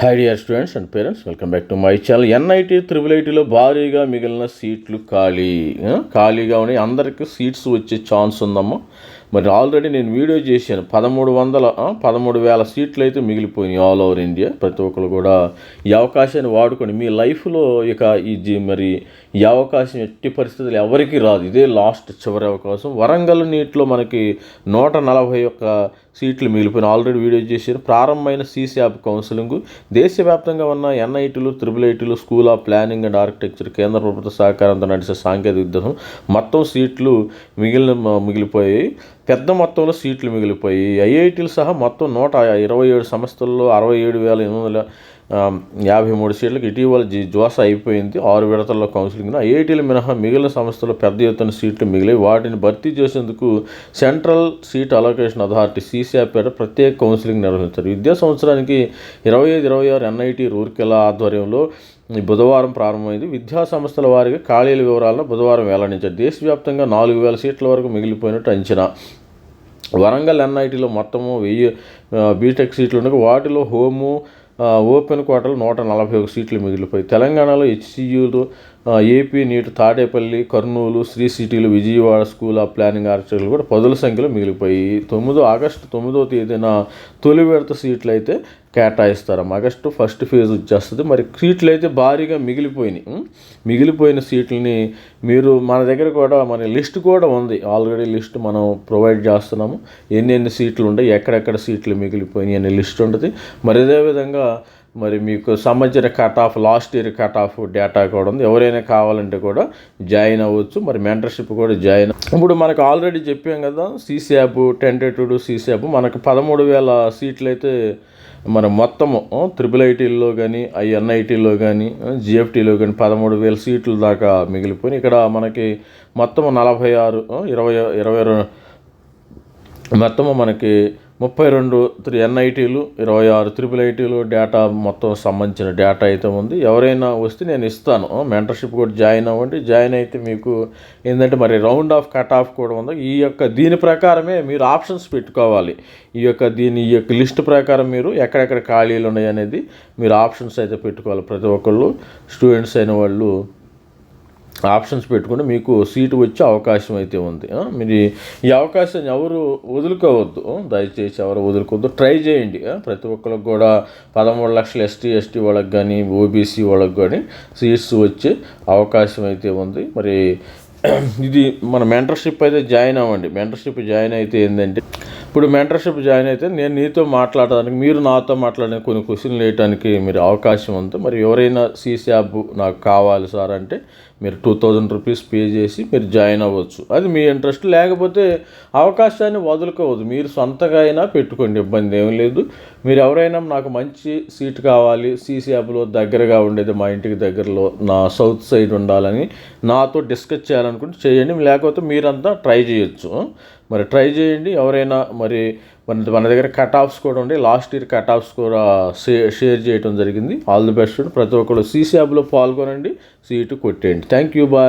Hi dear students and parents welcome back to my channel NIT triple ఐటీలో భారీగా మిగిలిన సీట్లు ఖాళీ ఖాళీగా ఉన్నాయి. అందరికీ సీట్స్ వచ్చే ఛాన్స్ ఉందమ్మా. మరి ఆల్రెడీ నేను వీడియో చేశాను. పదమూడు వందల పదమూడు వేల సీట్లు అయితే మిగిలిపోయినాయి ఆల్ ఓవర్ ఇండియా ప్రతి ఒక్కరు కూడా ఈ అవకాశాన్ని వాడుకొని మీ లైఫ్లో ఇక ఈ మరి ఈ అవకాశం ఎట్టి పరిస్థితులు ఎవరికీ రాదు. ఇదే లాస్ట్ చివరి అవకాశం. వరంగల్ నీటిలో మనకి నూట నలభై ఒక్క సీట్లు మిగిలిపోయిన ఆల్రెడీ వీడియో చేశారు. ప్రారంభమైన సీసీ యాప్ కౌన్సిలింగ్ దేశవ్యాప్తంగా ఉన్న ఎన్ఐటీలు triple ఐటీలు school of planning and architecture కేంద్ర ప్రభుత్వ సహకారంతో నడిచే సాంకేతిక విద్యాసం మొత్తం సీట్లు మిగిలిన మిగిలిపోయాయి. పెద్ద మొత్తంలో సీట్లు మిగిలిపోయి ఐఐటీలు సహా మొత్తం నూట ఇరవై ఏడు సంస్థల్లో అరవై ఏడు వేల ఎనిమిది వందల యాభై మూడు సీట్లకు ఇటీవల జీ జోస అయిపోయింది. ఆరు విడతల్లో కౌన్సిలింగ్ ఐఐటీలు మినహా మిగిలిన సంస్థలు పెద్ద ఎత్తున సీట్లు మిగిలాయి. వాటిని భర్తీ చేసేందుకు central seat allocation authority CCR పేరు ప్రత్యేక కౌన్సిలింగ్ నిర్వహించారు. విద్యా సంవత్సరానికి ఇరవై ఐదు ఇరవై ఆరు ఎన్ఐటీ రూర్కెలా ఆధ్వర్యంలో బుధవారం ప్రారంభమైంది. విద్యా సంస్థల వారికి ఖాళీల వివరాలను బుధవారం వెల్లడించారు. దేశవ్యాప్తంగా నాలుగు వేల సీట్ల వరకు మిగిలిపోయినట్టు అంచనా. వరంగల్ ఎన్ఐటీలో మొత్తము వెయ్యి బీటెక్ సీట్లు ఉండగా వాటిలో హోము ఓపెన్ కోటలు నూట నలభై ఒక సీట్లు మిగిలిపోయి తెలంగాణలో హెచ్సియులు ఏపీ నీట్ తాడేపల్లి కర్నూలు శ్రీ సిటీలు విజయవాడ స్కూల్ ఆఫ్ ప్లానింగ్ ఆర్చర్లు కూడా పదుల సంఖ్యలో మిగిలిపోయి తొమ్మిదో ఆగస్టు తొమ్మిదో తేదీన తొలి విడత సీట్లు అయితే కేటాయిస్తారు ఆగస్టు ఫస్ట్ ఫేజ్ వచ్చేస్తుంది. మరి సీట్లు అయితే భారీగా మిగిలిపోయినాయి. మిగిలిపోయిన సీట్లని మీరు మన దగ్గర కూడా మన లిస్ట్ కూడా ఉంది. ఆల్రెడీ లిస్ట్ మనం ప్రొవైడ్ చేస్తున్నాము. ఎన్ని ఎన్ని సీట్లు ఉన్నాయి ఎక్కడెక్కడ సీట్లు మిగిలిపోయినాయి అనే లిస్ట్ ఉంటుంది. మరి అదేవిధంగా మరి మీకు సంబంధించిన cut off last year cut off data కూడా ఉంది. ఎవరైనా కావాలంటే కూడా జాయిన్ అవ్వచ్చు. మరి మెంటర్షిప్ కూడా జాయిన్ ఇప్పుడు మనకు ఆల్రెడీ చెప్పాం కదా సీసీయాప్ టెంటేటివ్ సీసీయాప్ మనకు పదమూడు వేల సీట్లు అయితే మన మొత్తము త్రిపుల్ ఐటీల్లో కానీ ఐఎన్ఐటీలో కానీ జిఎఫ్టీలో కానీ పదమూడు వేల సీట్ల దాకా మిగిలిపోయి ఇక్కడ మనకి మొత్తము నలభై ఆరు ఇరవై ఇరవై మొత్తము మనకి ముప్పై రెండు త్రీ ఎన్ఐటీలు ఇరవై ఆరు త్రిపుల్ ఐటీలు డేటా మొత్తం సంబంధించిన డేటా అయితే ఉంది. ఎవరైనా వస్తే నేను ఇస్తాను. మెంటర్షిప్ కూడా జాయిన్ అవ్వండి. జాయిన్ అయితే మీకు ఏంటంటే మరి రౌండ్ ఆఫ్ కట్ ఆఫ్ కూడా ఉంది. ఈ యొక్క దీని ప్రకారమే మీరు ఆప్షన్స్ పెట్టుకోవాలి. ఈ యొక్క దీని ఈ యొక్క లిస్ట్ ప్రకారం మీరు ఎక్కడెక్కడ ఖాళీలు ఉన్నాయి అనేది మీరు ఆప్షన్స్ అయితే పెట్టుకోవాలి. ప్రతి ఒక్కళ్ళు స్టూడెంట్స్ అయిన వాళ్ళు ఆప్షన్స్ పెట్టుకుంటే మీకు సీటు వచ్చే అవకాశం అయితే ఉంది. మీరు ఈ- అవకాశాన్ని ఎవరు వదులుకోవద్దు. దయచేసి ఎవరు వదులుకోవద్దు. ట్రై చేయండి. ప్రతి ఒక్కరికి కూడా పదమూడు లక్షల ఎస్టీ ఎస్టీ వాళ్ళకి కానీ ఓబీసీ వాళ్ళకి కానీ సీట్స్ వచ్చే అవకాశం అయితే ఉంది. మరి ఇది మన మెంటర్షిప్ అయితే జాయిన్ అవ్వండి. మెంటర్షిప్ జాయిన్ అయితే ఏంటంటే ఇప్పుడు మెంటర్షిప్ జాయిన్ అయితే నేను నీతో మాట్లాడడానికి మీరు నాతో మాట్లాడడానికి కొన్ని క్వశ్చన్లు వేయడానికి మీరు అవకాశం ఉంది. మరి ఎవరైనా సీసాబ్ నాకు కావాలి సార్ అంటే మీరు టూ థౌజండ్ రూపీస్ పే చేసి మీరు జాయిన్ అవ్వచ్చు. అది మీ ఇంట్రెస్ట్ లేకపోతే అవకాశాన్ని వదులుకోవద్దు. మీరు సొంతగా అయినా పెట్టుకోండి ఇబ్బంది ఏం లేదు. మీరు ఎవరైనా నాకు మంచి సీట్ కావాలి సీసీఆబ్లో దగ్గరగా ఉండేది మా ఇంటికి దగ్గరలో నా సౌత్ సైడ్ ఉండాలని నాతో డిస్కస్ చేయాలనుకుంటే చేయండి. లేకపోతే మీరంతా ట్రై చేయొచ్చు. మరి ట్రై చేయండి. ఎవరైనా మరి మన మన దగ్గర కట్ ఆఫ్స్ కూడా ఉండే లాస్ట్ ఇయర్ కట్ ఆఫ్స్ కూడా షేర్ చేయడం జరిగింది. ఆల్ ది బెస్ట్ ప్రతి ఒక్కరు సీసీ యాప్లో పాల్గొనండి. సీటు కొట్టేయండి. Thank you bye